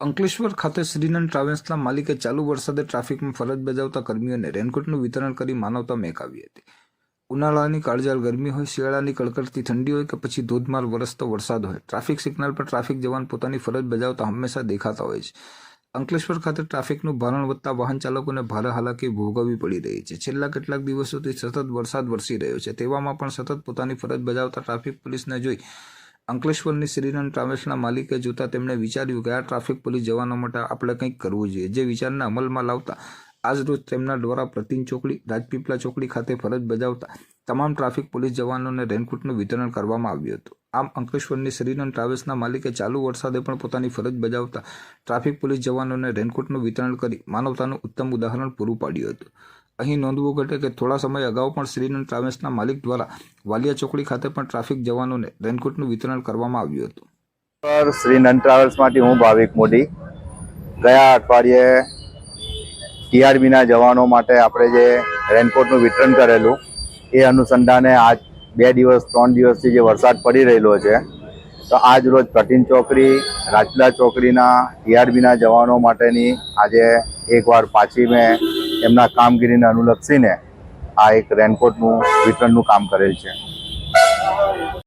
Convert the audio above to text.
અંકલેશ્વર ખાતે શ્રીનંદ ટ્રાવેલ્સના માલિકે ચાલુ વરસાદે ટ્રાફિકમાં ફરજ બજાવતા કર્મીઓને રેનકોટનું વિતરણ કરી માનવતા મેકાવી હતી. ઉનાળાની કાળજાળ ગરમી હોય, શિયાળાની કડકડતી ઠંડી હોય કે પછી ધોધમાર વરસતો વરસાદ હોય, ટ્રાફિક સિગ્નલ પર ટ્રાફિક જવાન પોતાની ફરજ બજાવતા હંમેશા દેખાતા હોય છે. અંકલેશ્વર ખાતે ટ્રાફિકનું ભારણ વધતા વાહન ચાલકોને ભારે હાલાકી ભોગવવી પડી રહી છે. છેલ્લા કેટલાક દિવસોથી સતત વરસાદ વરસી રહ્યો છે. તેવામાં પણ સતત પોતાની ફરજ બજાવતા ટ્રાફિક પોલીસને જોઈ અંકલેશ્વરની શ્રીનંદ ટ્રાવેલ્સના માલિકે જોતા તેમણે વિચાર્યું કે આ ટ્રાફિક પોલીસ જવાનો માટે આપણે કંઈક કરવું જોઈએ. જે વિચારને અમલમાં લાવતા આજરોજ તેમના દ્વારા પ્રતિન ચોકડી, રાજપીપળા ચોકડી ખાતે ફરજ બજાવતા તમામ ટ્રાફિક પોલીસ જવાનોને રેનકોટનું વિતરણ કરવામાં આવ્યું હતું. આમ અંકલેશ્વરની શ્રીનંદ ટ્રાવેલ્સના માલિકે ચાલુ વરસાદે પણ પોતાની ફરજ બજાવતા ટ્રાફિક પોલીસ જવાનોને રેનકોટનું વિતરણ કરી માનવતાનું ઉત્તમ ઉદાહરણ પૂરું પાડ્યું હતું. અહીં નોંધવું ઘટે કે થોડા સમય અગાઉ પણ શ્રીનંદ ટ્રાવેલ્સના માલિક દ્વારા વાલિયા ચોકડી ખાતે પણ ટ્રાફિક જવાનોને રેનકોટનું વિતરણ કરવામાં આવ્યું હતું. શ્રીનંદ શ્રી ટ્રાવેલ્સમાંથી હું ભાવિક મોદી. ગયા અઠવાડિયે ટીઆરબીના જવાનો માટે આપણે જે રેનકોટનું વિતરણ કરેલું, એ અનુસંધાને આજ બે દિવસ, ત્રણ દિવસથી જે વરસાદ પડી રહેલો છે, તો આજ રોજ કઠિન ચોકડી રાજલા ચોકડીના ટીઆરબીના જવાનો માટેની આજે એકવાર પાછી મેં એમના કામગીરીને અનુલક્ષીને આ એક રેનકોટનું વિતરણનું કામ કરેલ છે.